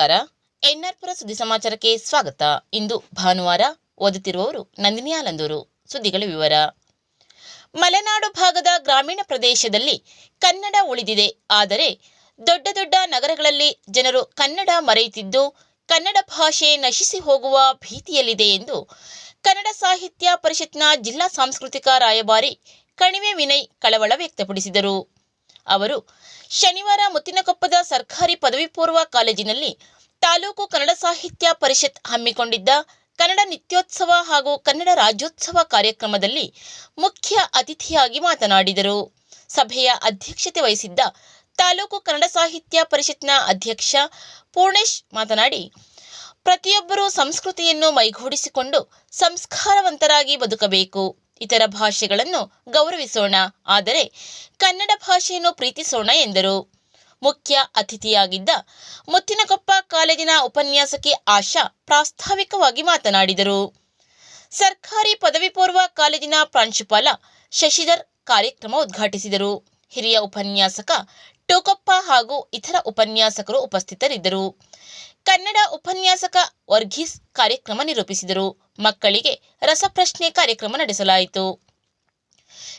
ನಮಸ್ಕಾರ. ಎನ್ಆರ್ಪುರ ಸುದ್ದಿ ಸಮಾಚಾರಕ್ಕೆ ಸ್ವಾಗತ. ಇಂದು ಭಾನುವಾರ ಓದುತ್ತಿರುವವರು ನಂದಿನಿ ಆಲಂದೂರು. ಸುದ್ದಿಗಳ ವಿವರ. ಮಲೆನಾಡು ಭಾಗದ ಗ್ರಾಮೀಣ ಪ್ರದೇಶದಲ್ಲಿ ಕನ್ನಡ ಉಳಿದಿದೆ. ಆದರೆ ದೊಡ್ಡ ದೊಡ್ಡ ನಗರಗಳಲ್ಲಿ ಜನರು ಕನ್ನಡ ಮರೆಯುತ್ತಿದ್ದು, ಕನ್ನಡ ಭಾಷೆ ನಶಿಸಿ ಹೋಗುವ ಭೀತಿಯಲ್ಲಿದೆ ಎಂದು ಕನ್ನಡ ಸಾಹಿತ್ಯ ಪರಿಷತ್ನ ಜಿಲ್ಲಾ ಸಾಂಸ್ಕೃತಿಕ ರಾಯಭಾರಿ ಕಣಿವೆ ವಿನಯ್ ಕಳವಳ ವ್ಯಕ್ತಪಡಿಸಿದರು. ಅವರು ಶನಿವಾರ ಮುತ್ತಿನಕೊಪ್ಪದ ಸರ್ಕಾರಿ ಪದವಿ ಪೂರ್ವ ಕಾಲೇಜಿನಲ್ಲಿ ತಾಲೂಕು ಕನ್ನಡ ಸಾಹಿತ್ಯ ಪರಿಷತ್ ಹಮ್ಮಿಕೊಂಡಿದ್ದ ಕನ್ನಡ ನಿತ್ಯೋತ್ಸವ ಹಾಗೂ ಕನ್ನಡ ರಾಜ್ಯೋತ್ಸವ ಕಾರ್ಯಕ್ರಮದಲ್ಲಿ ಮುಖ್ಯ ಅತಿಥಿಯಾಗಿ ಮಾತನಾಡಿದರು. ಸಭೆಯ ಅಧ್ಯಕ್ಷತೆ ವಹಿಸಿದ್ದ ತಾಲೂಕು ಕನ್ನಡ ಸಾಹಿತ್ಯ ಪರಿಷತ್ನ ಅಧ್ಯಕ್ಷ ಪೂರ್ಣೇಶ್ ಮಾತನಾಡಿ, ಪ್ರತಿಯೊಬ್ಬರೂ ಸಂಸ್ಕೃತಿಯನ್ನು ಮೈಗೂಡಿಸಿಕೊಂಡು ಸಂಸ್ಕಾರವಂತರಾಗಿ ಬದುಕಬೇಕು. ಇತರ ಭಾಷೆಗಳನ್ನು ಗೌರವಿಸೋಣ. ಆದರೆ ಕನ್ನಡ ಭಾಷೆಯನ್ನು ಪ್ರೀತಿಸೋಣ ಎಂದರು. ಮುಖ್ಯ ಅತಿಥಿಯಾಗಿದ್ದ ಮುತ್ತಿನಕೊಪ್ಪ ಕಾಲೇಜಿನ ಉಪನ್ಯಾಸಕಿ ಆಶಾ ಪ್ರಾಸ್ತಾವಿಕವಾಗಿ ಮಾತನಾಡಿದರು. ಸರ್ಕಾರಿ ಪದವಿ ಪೂರ್ವ ಕಾಲೇಜಿನ ಪ್ರಾಂಶುಪಾಲ ಶಶಿಧರ್ ಕಾರ್ಯಕ್ರಮ ಉದ್ಘಾಟಿಸಿದರು. ಹಿರಿಯ ಉಪನ್ಯಾಸಕ ಟೋಕಪ್ಪ ಹಾಗೂ ಇತರ ಉಪನ್ಯಾಸಕರು ಉಪಸ್ಥಿತರಿದ್ದರು. ಕನ್ನಡ ಉಪನ್ಯಾಸಕ ವರ್ಗೀಸ್ ಕಾರ್ಯಕ್ರಮ ನಿರೂಪಿಸಿದರು. ಮಕ್ಕಳಿಗೆ ರಸಪ್ರಶ್ನೆ ಕಾರ್ಯಕ್ರಮ ನಡೆಸಲಾಯಿತು.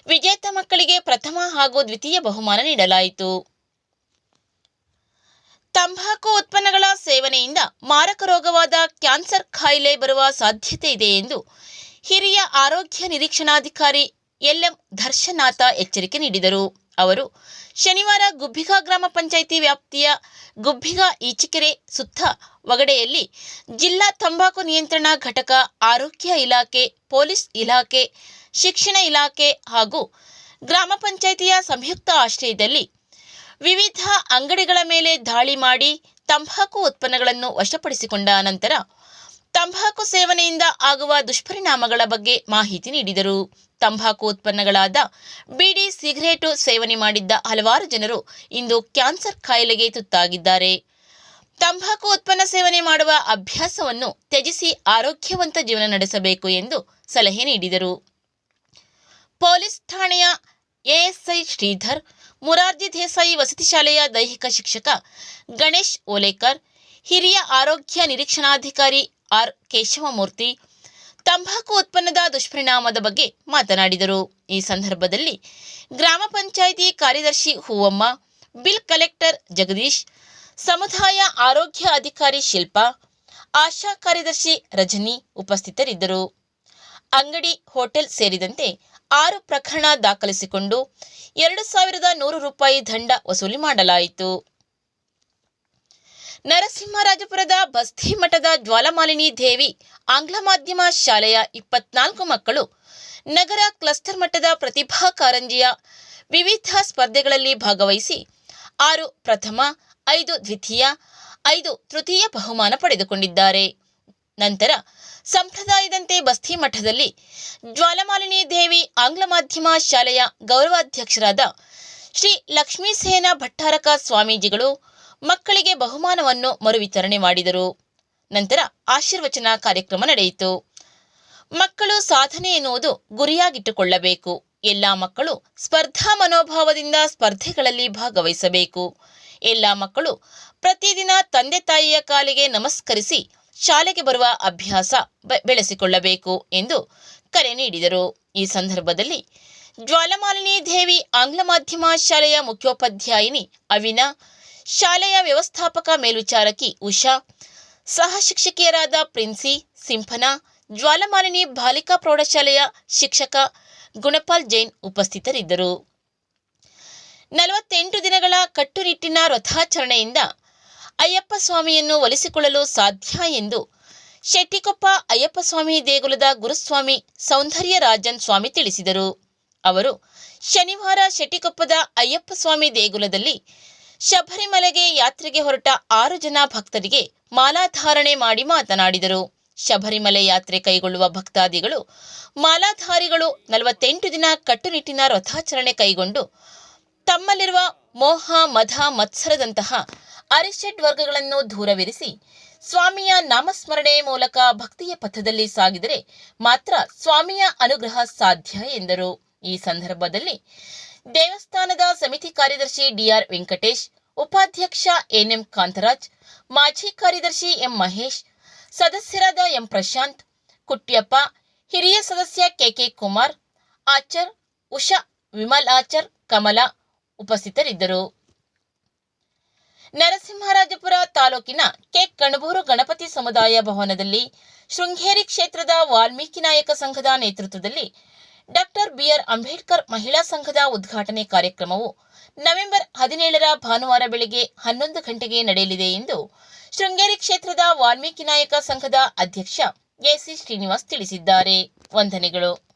ವಿಜೇತ ಮಕ್ಕಳಿಗೆ ಪ್ರಥಮ ಹಾಗೂ ದ್ವಿತೀಯ ಬಹುಮಾನ ನೀಡಲಾಯಿತು. ತಂಬಾಕು ಉತ್ಪನ್ನಗಳ ಸೇವನೆಯಿಂದ ಮಾರಕ ರೋಗವಾದ ಕ್ಯಾನ್ಸರ್ ಕಾಯಿಲೆ ಬರುವ ಸಾಧ್ಯತೆ ಇದೆ ಎಂದು ಹಿರಿಯ ಆರೋಗ್ಯ ನಿರೀಕ್ಷಣಾಧಿಕಾರಿ ಎಲ್ಎಂ ದರ್ಶನಾಥ ಎಚ್ಚರಿಕೆ ನೀಡಿದರು. ಅವರು ಶನಿವಾರ ಗುಬ್ಬಿಗಾ ಗ್ರಾಮ ಪಂಚಾಯಿತಿ ವ್ಯಾಪ್ತಿಯ ಗುಬ್ಬಿಗಾ ಈಚಿಕೆರೆ ಸುತ್ತ ಒಗಡೆಯಲ್ಲಿ ಜಿಲ್ಲಾ ತಂಬಾಕು ನಿಯಂತ್ರಣ ಘಟಕ ಆರೋಗ್ಯ ಇಲಾಖೆ, ಪೊಲೀಸ್ ಇಲಾಖೆ, ಶಿಕ್ಷಣ ಇಲಾಖೆ ಹಾಗೂ ಗ್ರಾಮ ಪಂಚಾಯಿತಿಯ ಸಂಯುಕ್ತ ಆಶ್ರಯದಲ್ಲಿ ವಿವಿಧ ಅಂಗಡಿಗಳ ಮೇಲೆ ದಾಳಿ ಮಾಡಿ ತಂಬಾಕು ಉತ್ಪನ್ನಗಳನ್ನು ವಶಪಡಿಸಿಕೊಂಡ ನಂತರ ತಂಬಾಕು ಸೇವನೆಯಿಂದ ಆಗುವ ದುಷ್ಪರಿಣಾಮಗಳ ಬಗ್ಗೆ ಮಾಹಿತಿ ನೀಡಿದರು. ತಂಬಾಕು ಉತ್ಪನ್ನಗಳಾದ ಬಿಡಿ, ಸಿಗರೇಟು ಸೇವನೆ ಮಾಡಿದ್ದ ಹಲವಾರು ಜನರು ಇಂದು ಕ್ಯಾನ್ಸರ್ ಕಾಯಿಲೆಗೆ ತುತ್ತಾಗಿದ್ದಾರೆ. ತಂಬಾಕು ಉತ್ಪನ್ನ ಸೇವನೆ ಮಾಡುವ ಅಭ್ಯಾಸವನ್ನು ತ್ಯಜಿಸಿ ಆರೋಗ್ಯವಂತ ಜೀವನ ನಡೆಸಬೇಕು ಎಂದು ಸಲಹೆ ನೀಡಿದರು. ಪೊಲೀಸ್ ಠಾಣೆಯ ಎಎಸ್ಐ ಶ್ರೀಧರ್, ಮುರಾರ್ಜಿ ದೇಸಾಯಿ ವಸತಿ ಶಾಲೆಯ ದೈಹಿಕ ಶಿಕ್ಷಕ ಗಣೇಶ್ ಓಲೇಕರ್, ಹಿರಿಯ ಆರೋಗ್ಯ ನಿರೀಕ್ಷಣಾಧಿಕಾರಿ ಆರ್ ಕೇಶವಮೂರ್ತಿ ತಂಬಾಕು ಉತ್ಪನ್ನದ ದುಷ್ಪರಿಣಾಮದ ಬಗ್ಗೆ ಮಾತನಾಡಿದರು. ಈ ಸಂದರ್ಭದಲ್ಲಿ ಗ್ರಾಮ ಪಂಚಾಯಿತಿ ಕಾರ್ಯದರ್ಶಿ ಹೂವಮ್ಮ, ಬಿಲ್ ಕಲೆಕ್ಟರ್ ಜಗದೀಶ್, ಸಮುದಾಯ ಆರೋಗ್ಯ ಅಧಿಕಾರಿ ಶಿಲ್ಪಾ, ಆಶಾ ಕಾರ್ಯದರ್ಶಿ ರಜನಿ ಉಪಸ್ಥಿತರಿದ್ದರು. ಅಂಗಡಿ, ಹೋಟೆಲ್ ಸೇರಿದಂತೆ ಆರು ಪ್ರಕರಣ ದಾಖಲಿಸಿಕೊಂಡು ಎರಡು ಸಾವಿರದ ನೂರು ರೂಪಾಯಿ ದಂಡ ವಸೂಲಿ ಮಾಡಲಾಯಿತು. ನರಸಿಂಹರಾಜಪುರದ ಬಸ್ತಿ ಮಠದ ಜ್ವಾಲಮಾಲಿನಿ ದೇವಿ ಆಂಗ್ಲ ಮಾಧ್ಯಮ ಶಾಲೆಯ ಇಪ್ಪತ್ನಾಲ್ಕು ಮಕ್ಕಳು, ನಗರ ಕ್ಲಸ್ಟರ್ ಮಟ್ಟದ ಪ್ರತಿಭಾ ಕಾರಂಜಿಯ ವಿವಿಧ ಸ್ಪರ್ಧೆಗಳಲ್ಲಿ ಭಾಗವಹಿಸಿ ಆರು ಪ್ರಥಮ, ಐದು ದ್ವಿತೀಯ, ಐದು ತೃತೀಯ ಬಹುಮಾನ ಪಡೆದುಕೊಂಡಿದ್ದಾರೆ. ನಂತರ ಸಂಪ್ರದಾಯದಂತೆ ಬಸ್ತಿ ಮಠದಲ್ಲಿ ಜ್ವಾಲಮಾಲಿನಿ ದೇವಿ ಆಂಗ್ಲ ಮಾಧ್ಯಮ ಶಾಲೆಯ ಗೌರವಾಧ್ಯಕ್ಷರಾದ ಶ್ರೀ ಲಕ್ಷ್ಮೀಸೇನ ಭಟ್ಟಾರಕ ಸ್ವಾಮೀಜಿಗಳು ಮಕ್ಕಳಿಗೆ ಬಹುಮಾನವನ್ನು ಮರುವಿತರಣೆ ಮಾಡಿದರು. ನಂತರ ಆಶೀರ್ವಚನ ಕಾರ್ಯಕ್ರಮ ನಡೆಯಿತು. ಮಕ್ಕಳು ಸಾಧನೆ ಎನ್ನುವುದು ಗುರಿಯಾಗಿಟ್ಟುಕೊಳ್ಳಬೇಕು. ಎಲ್ಲ ಮಕ್ಕಳು ಸ್ಪರ್ಧಾ ಮನೋಭಾವದಿಂದ ಸ್ಪರ್ಧೆಗಳಲ್ಲಿ ಭಾಗವಹಿಸಬೇಕು. ಎಲ್ಲ ಮಕ್ಕಳು ಪ್ರತಿದಿನ ತಂದೆ ತಾಯಿಯ ಕಾಲಿಗೆ ನಮಸ್ಕರಿಸಿ ಶಾಲೆಗೆ ಬರುವ ಅಭ್ಯಾಸ ಬೆಳೆಸಿಕೊಳ್ಳಬೇಕು ಎಂದು ಕರೆ ನೀಡಿದರು. ಈ ಸಂದರ್ಭದಲ್ಲಿ ಜ್ವಾಲಮಾಲಿನಿ ದೇವಿ ಆಂಗ್ಲ ಮಾಧ್ಯಮ ಶಾಲೆಯ ಮುಖ್ಯೋಪಾಧ್ಯಾಯಿನಿ ಅವಿನಾ ಶಾಲೆಯ ವ್ಯವಸ್ಥಾಪಕ ಮೇಲ್ವಿಚಾರಕಿ ಉಷಾ, ಸಹ ಶಿಕ್ಷಕಿಯರಾದ ಪ್ರಿನ್ಸಿ ಸಿಂಫನಾ ಜ್ವಾಲಮಾಲಿನಿ ಬಾಲಿಕಾ ಪ್ರೌಢಶಾಲೆಯ ಶಿಕ್ಷಕ ಗುಣಪಾಲ್ ಜೈನ್ ಉಪಸ್ಥಿತರಿದ್ದರು. ನಲವತ್ತೆಂಟು ದಿನಗಳ ಕಟ್ಟುನಿಟ್ಟಿನ ರಥಾಚರಣೆಯಿಂದ ಅಯ್ಯಪ್ಪ ಸ್ವಾಮಿಯನ್ನು ಒಲಿಸಿಕೊಳ್ಳಲು ಸಾಧ್ಯ ಎಂದು ಶೆಟ್ಟಿಕೊಪ್ಪ ಅಯ್ಯಪ್ಪ ಸ್ವಾಮಿ ದೇಗುಲದ ಗುರುಸ್ವಾಮಿ ಸೌಂದರ್ಯ ರಾಜನ್ ಸ್ವಾಮಿ ತಿಳಿಸಿದರು. ಅವರು ಶನಿವಾರ ಶೆಟ್ಟಿಕೊಪ್ಪದ ಅಯ್ಯಪ್ಪ ಸ್ವಾಮಿ ದೇಗುಲದಲ್ಲಿ ಶಬರಿಮಲೆಗೆ ಯಾತ್ರೆಗೆ ಹೊರಟ ಆರು ಜನ ಭಕ್ತರಿಗೆ ಮಾಲಾಧಾರಣೆ ಮಾಡಿ ಮಾತನಾಡಿದರು. ಶಬರಿಮಲೆ ಯಾತ್ರೆ ಕೈಗೊಳ್ಳುವ ಭಕ್ತಾದಿಗಳು ಮಾಲಾಧಾರಿಗಳು ನಲವತ್ತೆಂಟು ದಿನ ಕಟ್ಟುನಿಟ್ಟಿನ ರಥಾಚರಣೆ ಕೈಗೊಂಡು ತಮ್ಮಲ್ಲಿರುವ ಮೋಹ, ಮಧ, ಮತ್ಸರದಂತಹ ಅರಿಷಡ್ ವರ್ಗಗಳನ್ನು ದೂರವಿರಿಸಿ ಸ್ವಾಮಿಯ ನಾಮಸ್ಮರಣೆ ಮೂಲಕ ಭಕ್ತಿಯ ಪಥದಲ್ಲಿ ಸಾಗಿದರೆ ಮಾತ್ರ ಸ್ವಾಮಿಯ ಅನುಗ್ರಹ ಸಾಧ್ಯ ಎಂದರು. ಈ ಸಂದರ್ಭದಲ್ಲಿ ದೇವಸ್ಥಾನದ ಸಮಿತಿ ಕಾರ್ಯದರ್ಶಿ ಡಿಆರ್ ವೆಂಕಟೇಶ್, ಉಪಾಧ್ಯಕ್ಷ ಎನ್ಎಂ ಕಾಂತರಾಜ್, ಮಾಜಿ ಕಾರ್ಯದರ್ಶಿ ಎಂ ಮಹೇಶ್, ಸದಸ್ಯರಾದ ಎಂ ಪ್ರಶಾಂತ್, ಕುಟ್ಯಪ್ಪ, ಹಿರಿಯ ಸದಸ್ಯ ಕೆಕೆ ಕುಮಾರ್, ಆಚರ್, ಉಷಾ, ವಿಮಲ್ ಆಚರ್, ಕಮಲ ಉಪಸ್ಥಿತರಿದ್ದರು. ನರಸಿಂಹರಾಜಪುರ ತಾಲೂಕಿನ ಕೆ ಕಣಬೂರು ಗಣಪತಿ ಸಮುದಾಯ ಭವನದಲ್ಲಿ ಶೃಂಗೇರಿ ಕ್ಷೇತ್ರದ ವಾಲ್ಮೀಕಿ ನಾಯಕ ಸಂಘದ ನೇತೃತ್ವದಲ್ಲಿ ಡಾಕ್ಟರ್ ಬಿಆರ್ ಅಂಬೇಡ್ಕರ್ ಮಹಿಳಾ ಸಂಘದ ಉದ್ಘಾಟನೆ ಕಾರ್ಯಕ್ರಮವು ನವೆಂಬರ್ ಹದಿನೇಳರ ಭಾನುವಾರ ಬೆಳಗ್ಗೆ ಹನ್ನೊಂದು ಗಂಟೆಗೆ ನಡೆಯಲಿದೆ ಎಂದು ಶೃಂಗೇರಿ ಕ್ಷೇತ್ರದ ವಾಲ್ಮೀಕಿ ನಾಯಕ ಸಂಘದ ಅಧ್ಯಕ್ಷ ಎಸಿ ಶ್ರೀನಿವಾಸ್ ತಿಳಿಸಿದ್ದಾರೆ. ವಂದನೆಗಳು.